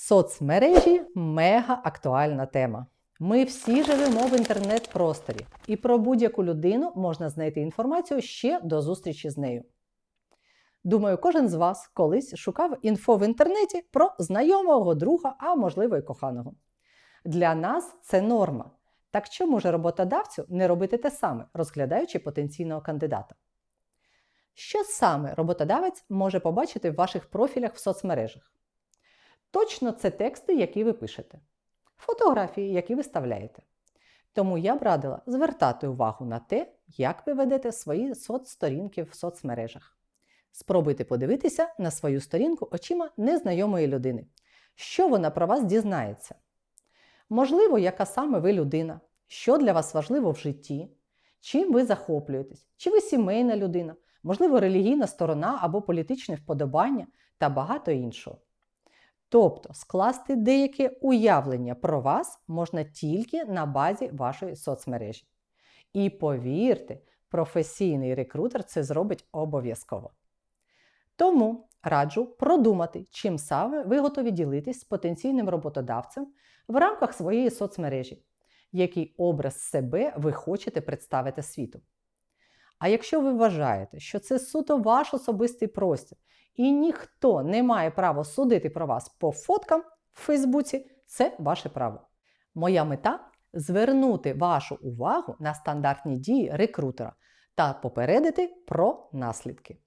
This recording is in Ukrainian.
Соцмережі мега актуальна тема. Ми всі живемо в інтернет-просторі, і про будь-яку людину можна знайти інформацію ще до зустрічі з нею. Думаю, кожен з вас колись шукав інфо в інтернеті про знайомого друга, а можливо й коханого. Для нас це норма. Так чому ж роботодавцю не робити те саме, розглядаючи потенційного кандидата? Що саме роботодавець може побачити в ваших профілях в соцмережах? Точно це тексти, які ви пишете, фотографії, які ви ставляєте. Тому я б радила звертати увагу на те, як ви ведете свої соцсторінки в соцмережах. Спробуйте подивитися на свою сторінку очима незнайомої людини. Що вона про вас дізнається? Можливо, яка саме ви людина, що для вас важливо в житті, чим ви захоплюєтесь, чи ви сімейна людина, можливо, релігійна сторона або політичне вподобання та багато іншого. Тобто скласти деяке уявлення про вас можна тільки на базі вашої соцмережі. І повірте, професійний рекрутер це зробить обов'язково. Тому раджу продумати, чим саме ви готові ділитись з потенційним роботодавцем в рамках своєї соцмережі, який образ себе ви хочете представити світу. А якщо ви вважаєте, що це суто ваш особистий простір, і ніхто не має права судити про вас по фоткам в Фейсбуці, це ваше право. Моя мета звернути вашу увагу на стандартні дії рекрутера та попередити про наслідки.